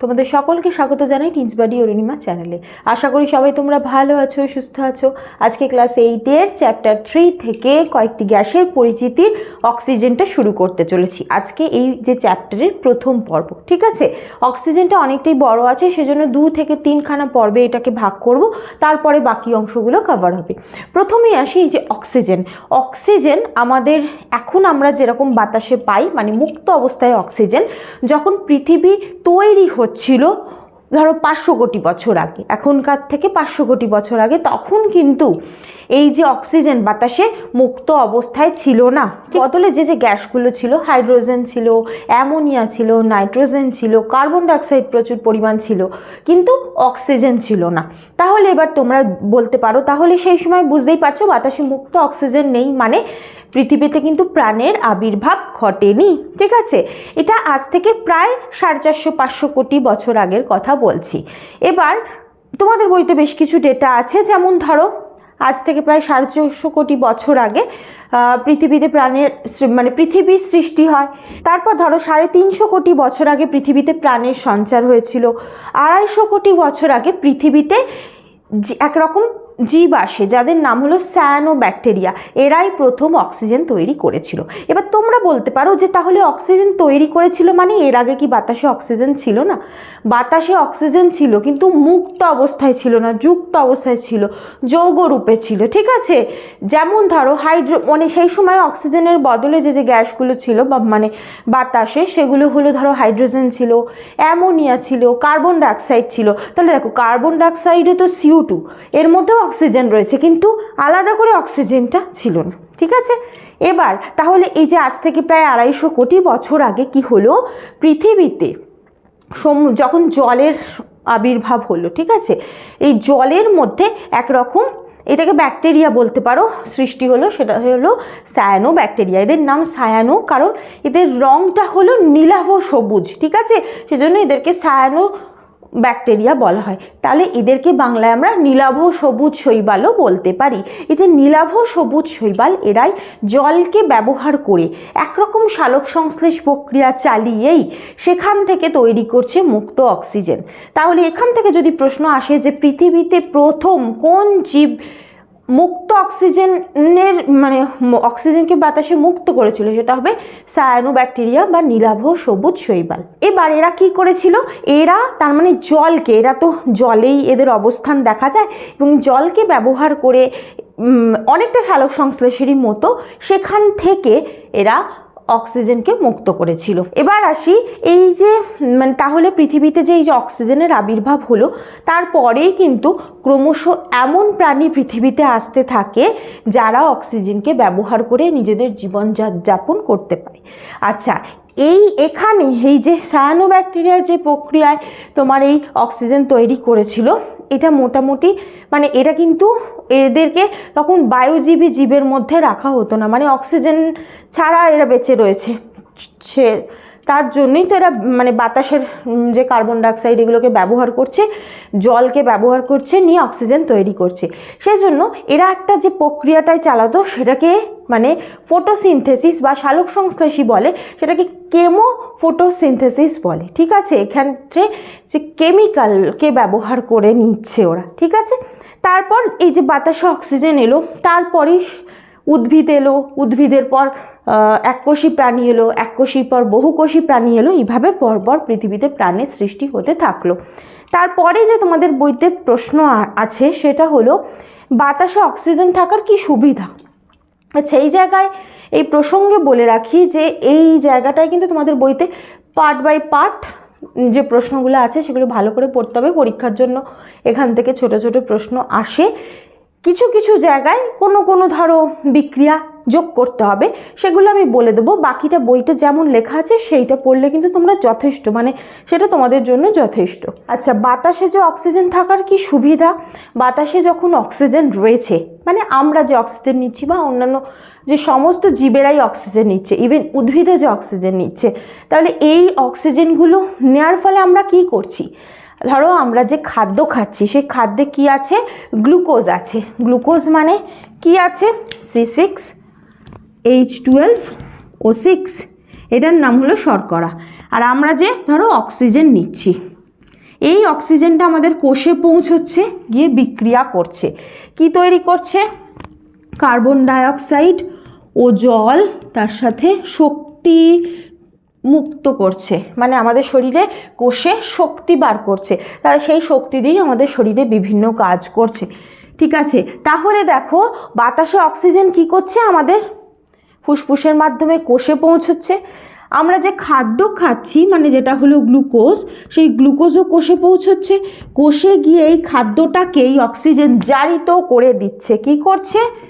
তোমাদের সকলকে স্বাগত জানাই টিন্স বাডি অরুণিমা চ্যানেলে। আশা করি সবাই তোমরা ভালো আছো, সুস্থ আছো। আজকে ক্লাস এইটের চ্যাপ্টার থ্রি থেকে কয়েকটি গ্যাসের পরিচিতির অক্সিজেনটা শুরু করতে চলেছি। আজকে এই যে চ্যাপ্টারের প্রথম পর্ব, ঠিক আছে? অক্সিজেনটা অনেকটাই বড় আছে, সেজন্য দু থেকে তিনখানা পর্বে এটাকে ভাগ করব, তারপরে বাকি অংশগুলো কভার হবে। প্রথমেই আসি এই যে অক্সিজেন। অক্সিজেন আমাদের, এখন আমরা যেরকম বাতাসে পাই মানে মুক্ত অবস্থায় অক্সিজেন, যখন পৃথিবী তৈরি হচ্ছিল ধরো পাঁচশো কোটি বছর আগে। এখনকার থেকে পাঁচশো কোটি বছর আগে। তখন কিন্তু এই যে অক্সিজেন বাতাসে মুক্ত অবস্থায় ছিল না। বদলে যে যে গ্যাসগুলো ছিল হাইড্রোজেন ছিল অ্যামোনিয়া ছিল নাইট্রোজেন ছিল কার্বন ডাইঅক্সাইড প্রচুর পরিমাণ ছিল কিন্তু অক্সিজেন ছিল না। তাহলে এবার তোমরা বলতে পারো তাহলে সেই সময় বুঝতেই পারছ বাতাসে মুক্ত অক্সিজেন নেই মানে পৃথিবীতে কিন্তু প্রাণের আবির্ভাব ঘটেনি ঠিক আছে? এটা আজ থেকে প্রায় সাড়ে চারশো পাঁচশো কোটি বছর আগের কথা বলছি। এবার তোমাদের বইতে বেশ কিছু ডেটা আছে যেমন ধরো আজ থেকে প্রায় সাড়ে চারশো কোটি বছর আগে পৃথিবীতে প্রাণের মানে পৃথিবীর সৃষ্টি হয়। তারপর ধরো সাড়ে তিনশো কোটি বছর আগে পৃথিবীতে প্রাণের সঞ্চার হয়েছিল। আড়াইশো কোটি বছর আগে পৃথিবীতে একরকম জীব আসে, যাদের নাম হলো স্যানো ব্যাকটেরিয়া এরাই প্রথম অক্সিজেন তৈরি করেছিল। এবার তোমরা বলতে পারো যে তাহলে অক্সিজেন তৈরি করেছিল মানে এর আগে কি বাতাসে অক্সিজেন ছিল না? বাতাসে অক্সিজেন ছিল কিন্তু মুক্ত অবস্থায় ছিল না, যুক্ত অবস্থায় ছিল, যৌগ রূপে ছিল, ঠিক আছে? যেমন ধরো হাইড্রো মানে সেই সময় অক্সিজেনের বদলে যে যে গ্যাসগুলো ছিল বা মানে বাতাসে, সেগুলো হলো ধরো হাইড্রোজেন ছিল অ্যামোনিয়া ছিল কার্বন ডাইঅক্সাইড ছিল। তাহলে দেখো কার্বন ডাইঅক্সাইডে তো সিউ টু এর মধ্যেও অক্সিজেন রয়েছে, কিন্তু আলাদা করে অক্সিজেনটা ছিল না, ঠিক আছে? এবার, তাহলে এই যে আজ থেকে প্রায় আড়াইশো কোটি বছর আগে কি হলো? পৃথিবীতে যখন জলের আবির্ভাব হলো, ঠিক আছে? এই জলের মধ্যে একরকম এটাকে ব্যাকটেরিয়া বলতে পারো, সৃষ্টি হলো, সেটা হলো সায়ানো ব্যাকটেরিয়া এদের নাম সায়ানো কারণ এদের রঙটা হলো নীলাভ সবুজ, ঠিক আছে? সেজন্য এদেরকে সায়ানো ব্যাকটেরিয়া বলা হয়। তাহলে এদেরকে বাংলায় আমরা নীলাভ সবুজ শৈবালও বলতে পারি। এই যে নীলাভ সবুজ শৈবাল, এরাই জলকে ব্যবহার করে একরকম সালোক সংশ্লেষ প্রক্রিয়া চালিয়েই সেখান থেকে তৈরি করছে মুক্ত অক্সিজেন। তাহলে এখান থেকে যদি প্রশ্ন আসে যে পৃথিবীতে প্রথম কোন জীব মুক্ত অক্সিজেনের মানে অক্সিজেনকে বাতাসে মুক্ত করেছিল, সেটা হবে সায়ানো ব্যাকটেরিয়া বা নীলাভ সবুজ শৈবাল। এবার এরা কি করেছিল? এরা তার মানে জলকে, এরা তো জলেই এদের অবস্থান দেখা যায়, এবং জলকে ব্যবহার করে অনেকটা সালোক সংশ্লেষেরই মতো সেখান থেকে এরা অক্সিজেনকে মুক্ত করেছিল। এবার আসি এই যে মানে তাহলে পৃথিবীতে যে এই যে অক্সিজেনের আবির্ভাব হলো তারপরেই কিন্তু ক্রমশ এমন প্রাণী পৃথিবীতে আসতে থাকে যারা অক্সিজেনকে ব্যবহার করে নিজেদের জীবন যাপন করতে পারে। আচ্ছা এই এখানে, এই যে সায়ানো ব্যাকটেরিয়ার যে প্রক্রিয়ায় তোমার এই অক্সিজেন তৈরি করেছিল, এটা মোটামুটি মানে এটা কিন্তু এদেরকে তখন বায়ুজীবী জীবের মধ্যে রাখা হতো না মানে অক্সিজেন ছাড়া এরা বেঁচে রয়েছে। সে তার জন্যই তো এরা মানে বাতাসের যে কার্বন ডাইঅক্সাইড এগুলোকে ব্যবহার করছে, জলকে ব্যবহার করছে, নিয়ে অক্সিজেন তৈরি করছে। সেই জন্য এরা একটা যে প্রক্রিয়াটায় চালাতো, সেটাকে মানে ফটোসিনথেসিস বা সালোক সংশ্লেষী বলে, সেটাকে কেমো ফটোসিনথেসিস বলে। ঠিক আছে? এখানে যে কেমিক্যালকে ব্যবহার করে নিচ্ছে ওরা। ঠিক আছে? তারপর এই যে বাতাসে অক্সিজেন এলো, তারপরেই উদ্ভিদ এলো। উদ্ভিদের পর এককোষী প্রাণী এলো এককোষীর পর বহুকোষী প্রাণী এলো, এইভাবে পরপর পৃথিবীতে প্রাণের সৃষ্টি হতে থাকল। তারপরে যে তোমাদের বইতে প্রশ্ন আছে, সেটা হলো, বাতাসে অক্সিজেন থাকার কি সুবিধা? আচ্ছা এই জায়গায়, এই প্রসঙ্গে বলে রাখি যে, এই জায়গাটায় কিন্তু তোমাদের বইতে পার্ট বাই পার্ট যে প্রশ্নগুলো আছে, সেগুলো ভালো করে পড়তে হবে। পরীক্ষার জন্য এখান থেকে ছোট ছোট প্রশ্ন আসে। কিছু কিছু জায়গায় কোনো কোনো, ধরো, বিক্রিয়া যোগ করতে হবে। সেগুলো আমি বলে দেবো। বাকিটা বইতে যেমন লেখা আছে, সেইটা পড়লে কিন্তু তোমরা যথেষ্ট মানে সেটা তোমাদের জন্য যথেষ্ট। আচ্ছা বাতাসে যে অক্সিজেন থাকার কি সুবিধা? বাতাসে যখন অক্সিজেন রয়েছে মানে আমরা যে অক্সিজেন নিচ্ছি বা অন্যান্য যে সমস্ত জীবেরাই অক্সিজেন নিচ্ছে, ইভেন উদ্ভিদে যে অক্সিজেন নিচ্ছে, তাহলে এই অক্সিজেনগুলো নেওয়ার ফলে আমরা কি করছি? ধরো আমরা যে খাদ্য খাচ্ছি, সেই খাদ্যে কি আছে? গ্লুকোজ আছে। গ্লুকোজ মানে কি আছে? C six, H twelve, O six. এটার নাম হলো শর্করা। আর আমরা যে ধরো অক্সিজেন নিচ্ছি, এই অক্সিজেনটা আমাদের কোষে পৌঁছচ্ছে, গিয়ে বিক্রিয়া করছে। কি তৈরি করছে? কার্বন ডাইঅক্সাইড ও জল, তার সাথে শক্তি মুক্ত করছে। মানে আমাদের শরীরে কোষে শক্তি বার করছে। তারা সেই শক্তি দিয়েই আমাদের শরীরে বিভিন্ন কাজ করছে। ঠিক আছে? তাহলে দেখো, বাতাসে অক্সিজেন কি করছে? আমাদের ফুসফুসের মাধ্যমে কোষে পৌঁছচ্ছে। আমরা যে খাদ্য খাচ্ছি মানে যেটা হলো গ্লুকোজ, সেই গ্লুকোজও কোষে পৌঁছচ্ছে। কোষে গিয়ে এই খাদ্যটাকেই অক্সিজেন জারিত করে দিচ্ছে। কি করছে?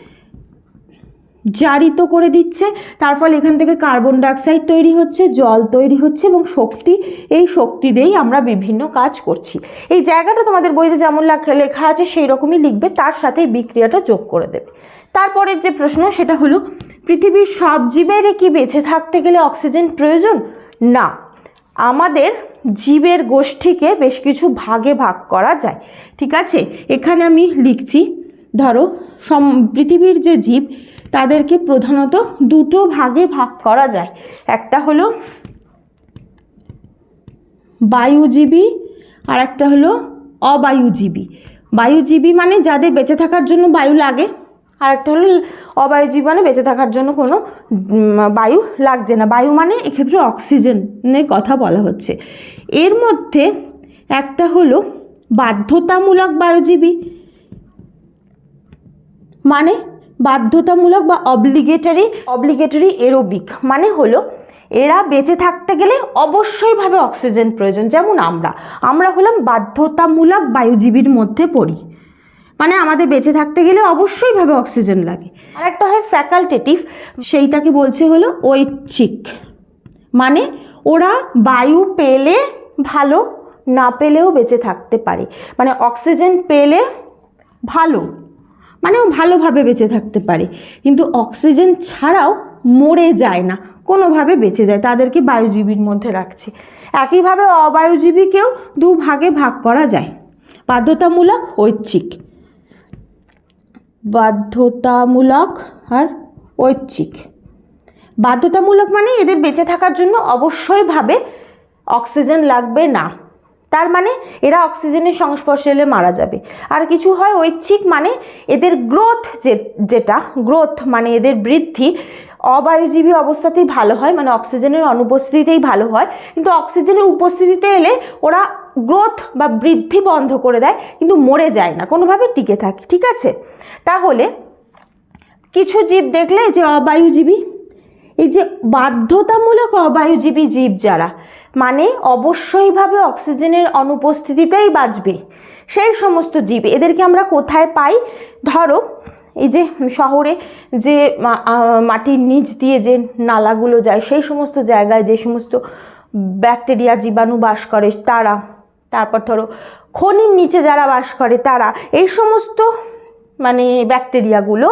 জারিত করে দিচ্ছে। তার ফলে এখান থেকে কার্বন ডাইঅক্সাইড তৈরি হচ্ছে, জল তৈরি হচ্ছে এবং শক্তি, এই শক্তি দিয়েই আমরা বিভিন্ন কাজ করছি। এই জায়গাটা তোমাদের বইতে যেমন লেখা আছে সেই রকমই লিখবে, তার সাথে বিক্রিয়াটা যোগ করে দেবে। তারপরের যে প্রশ্ন, সেটা হলো, পৃথিবীর সব জীবের কি বেঁচে থাকতে গেলে অক্সিজেন প্রয়োজন? না। আমাদের জীবের গোষ্ঠীকে বেশ কিছু ভাগে ভাগ করা যায়। ঠিক আছে? এখানে আমি লিখছি, ধরো, সম পৃথিবীর যে জীব তাদেরকে প্রধানত দুটো ভাগে ভাগ করা যায়। একটা হলো বায়ুজীবী আর একটা হলো অবায়ুজীবী। বায়ুজীবী মানে যাদের বেঁচে থাকার জন্য বায়ু লাগে আর একটা হলো অবায়ুজীবী মানে বেঁচে থাকার জন্য কোনো বায়ু লাগছে না। বায়ু মানে এক্ষেত্রে অক্সিজেনের কথা বলা হচ্ছে। এর মধ্যে একটা হলো বাধ্যতামূলক বায়ুজীবী মানে বাধ্যতামূলক বা অব্লিগেটরি অব্লিগেটরি এরোবিক মানে হলো এরা বেঁচে থাকতে গেলে অবশ্যইভাবে অক্সিজেন প্রয়োজন। যেমন আমরা আমরা হলাম বাধ্যতামূলক বায়ুজীবীর মধ্যে পড়ি। মানে আমাদের বেঁচে থাকতে গেলে অবশ্যইভাবে অক্সিজেন লাগে। আর একটা হয় ফ্যাকাল্টেটিভ সেইটাকে বলছে হলো ঐচ্ছিক। মানে ওরা বায়ু পেলে ভালো, না পেলেও বেঁচে থাকতে পারে। মানে অক্সিজেন পেলে ভালো। মানে ও ভালোভাবে বেঁচে থাকতে পারে। কিন্তু অক্সিজেন ছাড়াও মরে যায় না, কোনোভাবে বেঁচে যায়। তাদেরকে বায়ুজীবীর মধ্যে রাখছে। একইভাবে অবায়ুজীবীকেও দু ভাগে ভাগ করা যায়। বাধ্যতামূলক, ঐচ্ছিক। বাধ্যতামূলক আর ঐচ্ছিক। বাধ্যতামূলক মানে এদের বেঁচে থাকার জন্য অবশ্যইভাবে অক্সিজেন লাগবে না। তার মানে এরা অক্সিজেনের সংস্পর্শে এলে মারা যাবে। আর কিছু হয় ঐচ্ছিক মানে এদের গ্রোথ যে, যেটা, গ্রোথ মানে এদের বৃদ্ধি অবায়ুজীবী অবস্থাতেই ভালো হয় মানে অক্সিজেনের অনুপস্থিতিতেই ভালো হয়। কিন্তু অক্সিজেনের উপস্থিতিতে এলে ওরা গ্রোথ বা বৃদ্ধি বন্ধ করে দেয়, কিন্তু মরে যায় না, কোনোভাবে টিকে থাকে, ঠিক আছে? তাহলে কিছু জীব দেখলে যে অবায়ুজীবী, এই যে বাধ্যতামূলক অবায়ুজীবী জীব যারা মানে অবশ্যইভাবে অক্সিজেনের অনুপস্থিতিতেই বাঁচবে। সেই সমস্ত জীব, এদেরকে আমরা কোথায় পাই? ধরো, এই যে শহরে যে মাটির নিচ দিয়ে যে নালাগুলো যায়, সেই সমস্ত জায়গায় যে সমস্ত ব্যাকটেরিয়া জীবাণু বাস করে, তারা, তারপর ধরো, খনির নিচে যারা বাস করে, তারা, এই সমস্ত মানে ব্যাকটেরিয়াগুলো,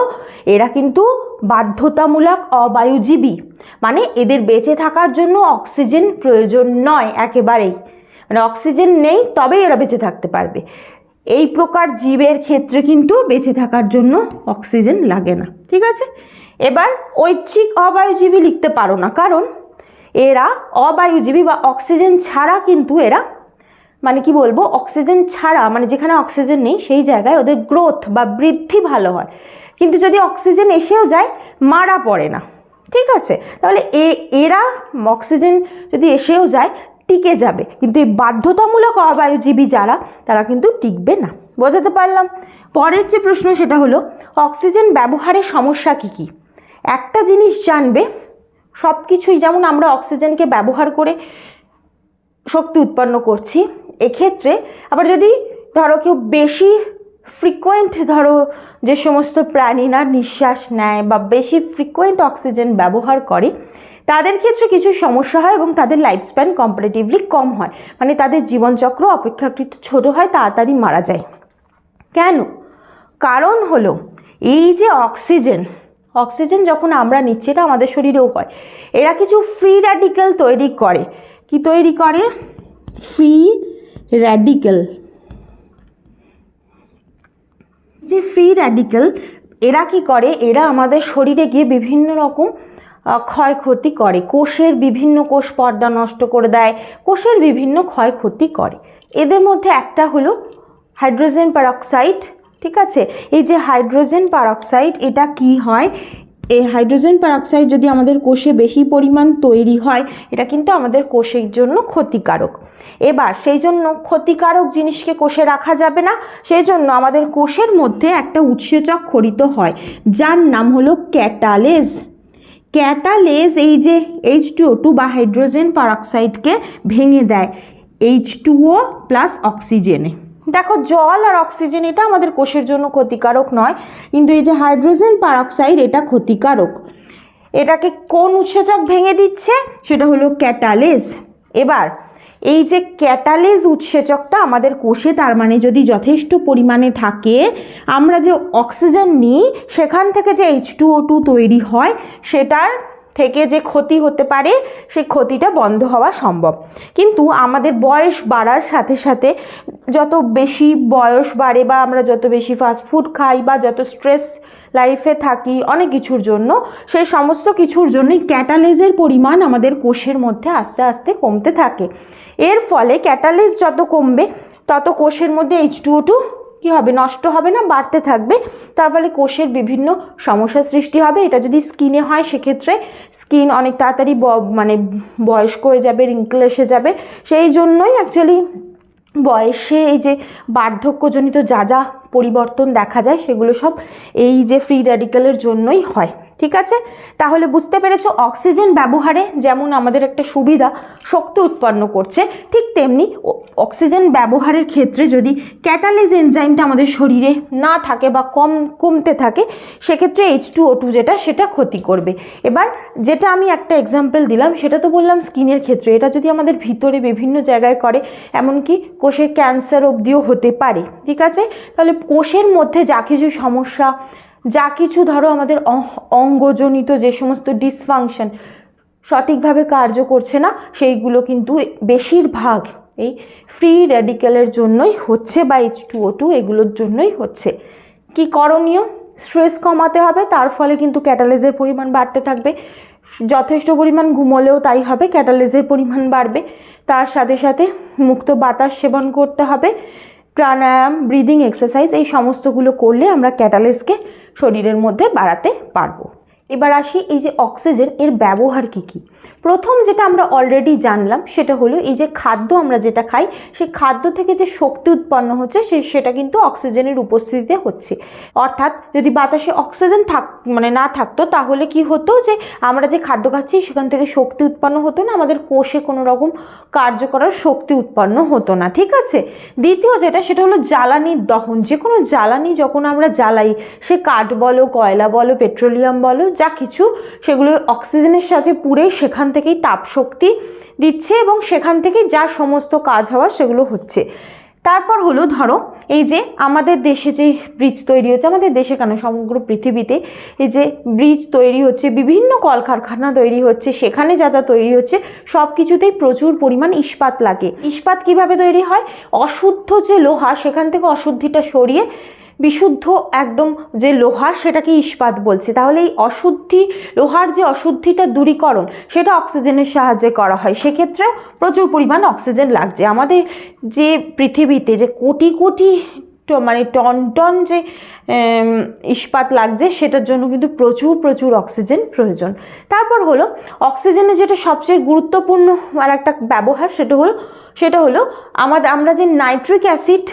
এরা কিন্তু বাধ্যতামূলক অবায়ুজীবী। মানে এদের বেঁচে থাকার জন্য অক্সিজেন প্রয়োজন নয় একেবারেই। মানে অক্সিজেন নেই তবেই এরা বেঁচে থাকতে পারবে। এই প্রকার জীবের ক্ষেত্রে কিন্তু বেঁচে থাকার জন্য অক্সিজেন লাগে না, ঠিক আছে? এবার ঐচ্ছিক অবায়ুজীবী লিখতে পারো না, কারণ এরা অবায়ুজীবী বা অক্সিজেন ছাড়া কিন্তু এরা মানে কি বলব, অক্সিজেন ছাড়া মানে যেখানে অক্সিজেন নেই, সেই জায়গায় ওদের গ্রোথ বা বৃদ্ধি ভালো হয়। কিন্তু যদি অক্সিজেন এসেও যায়, মারা পড়ে না। ঠিক আছে? তাহলে এ, এরা অক্সিজেন যদি এসেও যায়, টিকে যাবে। কিন্তু এই বাধ্যতামূলক অবায়ুজীবী যারা, তারা কিন্তু টিকবে না। বোঝাতে পারলাম? পরের যে প্রশ্ন, সেটা হলো, অক্সিজেন ব্যবহারের সমস্যা কী কী? একটা জিনিস জানবে সব কিছুই যেমন আমরা অক্সিজেনকে ব্যবহার করে শক্তি উৎপন্ন করছি, এক্ষেত্রে আবার যদি ধরো কেউ বেশি ফ্রিকোয়েন্ট ধরো, যে সমস্ত প্রাণীরা নিঃশ্বাস নেয় বা বেশি ফ্রিকোয়েন্ট অক্সিজেন ব্যবহার করে, তাদের ক্ষেত্রে কিছু সমস্যা হয় এবং তাদের লাইফ স্প্যান কম্পারেটিভলি কম হয়। মানে তাদের জীবনচক্র অপেক্ষাকৃত ছোট হয়, তাড়াতাড়ি মারা যায়। কেন? কারণ হলো, এই যে অক্সিজেন অক্সিজেন যখন আমরা নিচ্ছি, এটা আমাদের শরীরেও হয়। এরা কিছু ফ্রি র্যাডিক্যাল তৈরি করে। কি তৈরি করে? ফ্রি র্যাডিক্যাল যে ফ্রি র্যাডিক্যাল এরা কি করে? এরা আমাদের শরীরে গিয়ে বিভিন্ন রকম ক্ষয়ক্ষতি করে। কোষের বিভিন্ন কোষ পর্দা নষ্ট করে দেয়, কোষের বিভিন্ন ক্ষয়ক্ষতি করে। এদের মধ্যে একটা হলো হাইড্রোজেন পারঅক্সাইড ঠিক আছে? এই যে হাইড্রোজেন পারঅক্সাইড এটা কি হয়? এই হাইড্রোজেন পারঅক্সাইড যদি আমাদের কোষে বেশি পরিমাণ তৈরি হয়, এটা কিন্তু আমাদের কোষের জন্য ক্ষতিকারক। এবার সেই জন্য ক্ষতিকারক জিনিসকে কোষে রাখা যাবে না, সেই জন্য আমাদের কোষের মধ্যে একটা উৎসেচক খরিত হয়, যার নাম হলো ক্যাটালেজ। ক্যাটালেজ এই যে এইচ টু বা হাইড্রোজেন পারঅক্সাইডকে ভেঙে দেয় এইচ টুও প্লাস অক্সিজেনে দেখো, জল আর অক্সিজেন এটা আমাদের কোষের জন্য ক্ষতিকারক নয়। কিন্তু এই যে হাইড্রোজেন পারঅক্সাইড এটা ক্ষতিকারক। এটাকে কোন উৎসেচক ভেঙে দিচ্ছে? সেটা হলো ক্যাটালেজ এবার, এই যে ক্যাটালেজ উৎসেচকটা আমাদের কোষে, তার মানে যদি যথেষ্ট পরিমাণে থাকে, আমরা যে অক্সিজেন নিই, সেখান থেকে যে এইচ টু তৈরি হয়, সেটার থেকে যে ক্ষতি হতে পারে, সেই ক্ষতিটা বন্ধ হওয়া সম্ভব। কিন্তু আমাদের বয়স বাড়ার সাথে সাথে যত বেশি বয়স বাড়ে বা আমরা যত বেশি ফাস্টফুড খাই বা যত স্ট্রেস লাইফে থাকি অনেক কিছুর জন্য, সেই সমস্ত কিছুর জন্যই ক্যাটালেজের পরিমাণ আমাদের কোষের মধ্যে আস্তে আস্তে কমতে থাকে। এর ফলে ক্যাটালিস যত কমবে, তত কোষের মধ্যে এইচ টু টু কী হবে? নষ্ট হবে না? বাড়তে থাকবে। তার ফলে কোষের বিভিন্ন সমস্যার সৃষ্টি হবে। এটা যদি স্কিনে হয়, সেক্ষেত্রে স্কিন অনেক তাড়াতাড়ি মানে বয়স্ক হয়ে যাবে রিঙ্কেল এসে যাবে। সেই জন্যই অ্যাকচুয়ালি বয়সে এই যে বার্ধক্যজনিত যা যা পরিবর্তন দেখা যায়, সেগুলো সব এই যে ফ্রি র্যাডিক্যালের জন্যই হয়। ঠিক আছে? তাহলে বুঝতে পেরেছ অক্সিজেন ব্যবহারে যেমন আমাদের একটা সুবিধা, শক্তি উৎপন্ন করছে, ঠিক তেমনি অক্সিজেন ব্যবহারের ক্ষেত্রে যদি ক্যাটালিজ এনজাইমটা আমাদের শরীরে না থাকে বা কম, কমতে থাকে, সেক্ষেত্রে এইচ টু ও টু যেটা, সেটা ক্ষতি করবে। এবার যেটা আমি একটা এক্সাম্পল দিলাম, সেটা তো বললাম স্কিনের ক্ষেত্রে। এটা যদি আমাদের ভিতরে বিভিন্ন জায়গায় করে, এমনকি কোষের ক্যান্সার অবধিও হতে পারে, ঠিক আছে? তাহলে কোষের মধ্যে যা কিছু সমস্যা যা কিছু ধরো আমাদের অঙ্গজনিত যে সমস্ত ডিসফাংশন সঠিকভাবে কার্য করছে না, সেইগুলো কিন্তু বেশিরভাগ এই ফ্রি র্যাডিক্যালের জন্যই হচ্ছে বা এইচ টু ও টু এগুলোর জন্যই হচ্ছে। কি করণীয়? স্ট্রেস কমাতে হবে, তার ফলে কিন্তু ক্যাটালেজের পরিমাণ বাড়তে থাকবে। যথেষ্ট পরিমাণ ঘুমোলেও তাই হবে ক্যাটালেজের পরিমাণ বাড়বে। তার সাথে সাথে মুক্ত বাতাস সেবন করতে হবে। প্রাণায়াম ব্রিদিং এক্সারসাইজ এই সমস্তগুলো করলে আমরা ক্যাটালেসকে শরীরের মধ্যে বাড়াতে পারব। এবার আসি এই যে অক্সিজেন, এর ব্যবহার কি কি? প্রথম যেটা আমরা অলরেডি জানলাম সেটা হলো এই যে খাদ্য আমরা যেটা খাই, সেই খাদ্য থেকে যে শক্তি উৎপন্ন হচ্ছে সে, সেটা কিন্তু অক্সিজেনের উপস্থিতিতে হচ্ছে। অর্থাৎ যদি বাতাসে অক্সিজেন থাক মানে না থাকতো, তাহলে কি হতো যে আমরা যে খাদ্য খাচ্ছি সেখান থেকে শক্তি উৎপন্ন হতো না, আমাদের কোষে কোনো রকম কার্য করার শক্তি উৎপন্ন হতো না, ঠিক আছে? দ্বিতীয় যেটা, সেটা হলো জ্বালানির দহন। যে কোনো জ্বালানি যখন আমরা জ্বালাই, সে কাঠ বলো, কয়লা বলো, পেট্রোলিয়াম বলো যা কিছু সেগুলো অক্সিজেনের সাথে পুড়ে সেখান থেকেই তাপশক্তি দিচ্ছে এবং সেখান থেকেই যা সমস্ত কাজ হওয়ার সেগুলো হচ্ছে। তারপর হলো ধরো, এই যে আমাদের দেশে যে ব্রিজ তৈরি হচ্ছে, আমাদের দেশে কেন সমগ্র পৃথিবীতে এই যে ব্রিজ তৈরি হচ্ছে, বিভিন্ন কলকারখানা তৈরি হচ্ছে, সেখানে যা যা তৈরি হচ্ছে, সব কিছুতেই প্রচুর পরিমাণ ইস্পাত লাগে। ইস্পাত কীভাবে তৈরি হয়? অশুদ্ধ যে লোহা, সেখান থেকে অশুদ্ধিটা সরিয়ে বিশুদ্ধ একদম যে লোহা সেটাকে ইস্পাত বলছে। তাহলে এই অশুদ্ধি, লোহার যে অশুদ্ধিটা দূরীকরণ, সেটা অক্সিজেনের সাহায্যে করা হয়। সেক্ষেত্রে প্রচুর পরিমাণ অক্সিজেন লাগছে। আমাদের যে পৃথিবীতে যে কোটি কোটি মানে টন টন যে ইস্পাত লাগছে, সেটার জন্য কিন্তু প্রচুর প্রচুর অক্সিজেন প্রয়োজন। তারপর হলো, অক্সিজেনের যেটা সবচেয়ে গুরুত্বপূর্ণ আর একটা ব্যবহার, সেটা হলো সেটা হলো আমাদের আমরা যে নাইট্রিক অ্যাসিড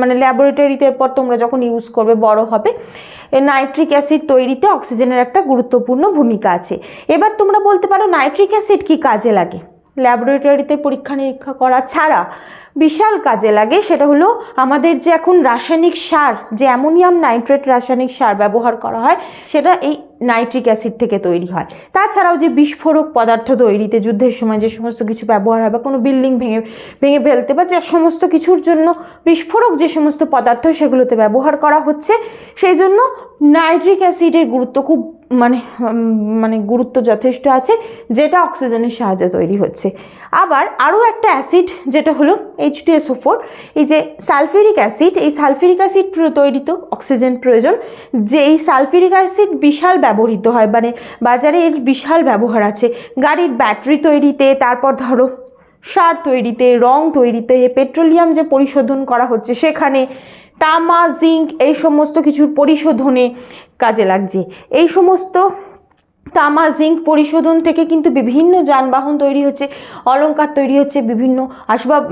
মানে ল্যাবরেটরিতে পর তোমরা যখন ইউজ করবে, বড় হবে নাইট্রিক অ্যাসিড তৈরিতে অক্সিজেনের একটা গুরুত্বপূর্ণ ভূমিকা আছে। এবার তোমরা বলতে পারো নাইট্রিক অ্যাসিড কি কাজে লাগে? ল্যাবরেটরিতে পরীক্ষা নিরীক্ষা করা ছাড়া বিশাল কাজে লাগে সেটা হলো আমাদের যে এখন রাসায়নিক সার, যে অ্যামোনিয়াম নাইট্রেট রাসায়নিক সার ব্যবহার করা হয়, সেটা এই নাইট্রিক অ্যাসিড থেকে তৈরি হয়। তাছাড়াও যে বিস্ফোরক পদার্থ তৈরিতে যুদ্ধের সময় যে সমস্ত কিছু ব্যবহার হয় বা কোনো বিল্ডিং ভেঙে ভেঙে ফেলতে বা যে সমস্ত কিছুর জন্য বিস্ফোরক যে সমস্ত পদার্থ সেগুলোতে ব্যবহার করা হচ্ছে, সেই জন্য নাইট্রিক অ্যাসিডের গুরুত্ব খুব মানে মানে গুরুত্ব যথেষ্ট আছে, যেটা অক্সিজেনের সাহায্যে তৈরি হচ্ছে। আবার আরও একটা অ্যাসিড, যেটা হলো এইচ টু ফোর এই যে সালফিউরিক অ্যাসিড, এই সালফিউরিক অ্যাসিড তৈরিতে অক্সিজেন প্রয়োজন, যে এই সালফিউরিক অ্যাসিড বিশাল ব্যবহৃত হয় মানে বাজারে এর বিশাল ব্যবহার আছে। গাড়ির ব্যাটারি তৈরিতে, তারপর ধরো সার তৈরিতে, রং তৈরিতে, পেট্রোলিয়াম যে পরিশোধন করা হচ্ছে সেখানে, তামা, জিঙ্ক, এই সমস্ত কিছুর পরিশোধনে কাজে লাগছে। এই সমস্ত তামা, জিঙ্ক পরিশোধন থেকে কিন্তু বিভিন্ন যানবাহন তৈরি হচ্ছে, অলংকার তৈরি হচ্ছে, বিভিন্ন আসবাব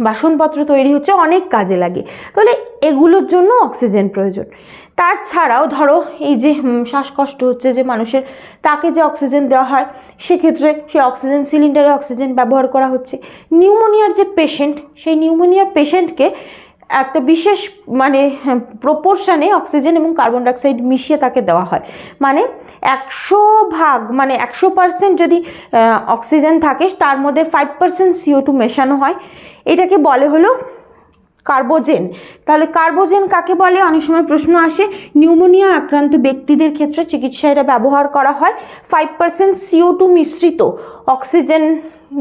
বাসনপত্র তৈরি হচ্ছে, অনেক কাজে লাগে। তাহলে এগুলোর জন্য অক্সিজেন প্রয়োজন। তাছাড়াও ধরো এই যে শ্বাসকষ্ট হচ্ছে যে মানুষের, তাকে যে অক্সিজেন দেওয়া হয়, সেক্ষেত্রে সেই অক্সিজেন সিলিন্ডারে অক্সিজেন ব্যবহার করা হচ্ছে। নিউমোনিয়ার যে পেশেন্ট, সেই নিউমোনিয়ার পেশেন্টকে একটা বিশেষ মানে প্রপোর্শনে অক্সিজেন এবং কার্বন ডাইঅক্সাইড মিশিয়ে তাকে দেওয়া হয়। মানে একশো ভাগ মানে একশো পার্সেন্ট যদি অক্সিজেন থাকে, তার মধ্যে ফাইভ পার্সেন্ট সিও টু মেশানো হয়। এটাকে বলে হলো কার্বোজেন তাহলে কার্বোজেন কাকে বলে? অনেক সময় প্রশ্ন আসে, নিউমোনিয়া আক্রান্ত ব্যক্তিদের ক্ষেত্রে চিকিৎসা এটা ব্যবহার করা হয়। ফাইভ পার্সেন্ট সিও টু মিশ্রিত অক্সিজেন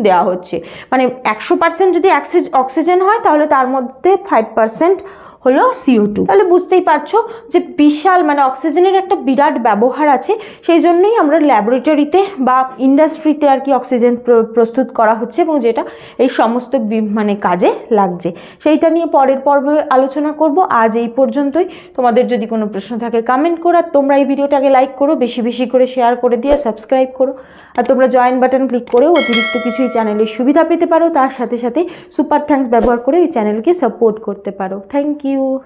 দেওয়া হচ্ছে। মানে একশো পার্সেন্ট যদি অক্সিজেন হয়, তাহলে তার মধ্যে ফাইভ পার্সেন্ট হলো সিও টু তাহলে বুঝতেই পারছ যে বিশাল মানে অক্সিজেনের একটা বিরাট ব্যবহার আছে, সেই জন্যই আমরা ল্যাবরেটরিতে বা ইন্ডাস্ট্রিতে আর কি অক্সিজেন প্র- প্রস্তুত করা হচ্ছে এবং যেটা এই সমস্ত মানে কাজে লাগছে। সেইটা নিয়ে পরের পর্বে আলোচনা করব। আজ এই পর্যন্তই। তোমাদের যদি কোনো প্রশ্ন থাকে কমেন্ট করো। আর তোমরা এই ভিডিওটাকে লাইক করো, বেশি বেশি করে শেয়ার করে দিয়ে সাবস্ক্রাইব করো। আর তোমরা জয়েন বাটন ক্লিক করেও অতিরিক্ত কিছু এই চ্যানেলের সুবিধা পেতে পারো। তার সাথে সাথে সুপার থ্যাঙ্কস ব্যবহার করে ওই চ্যানেলকে সাপোর্ট করতে পারো। Thank you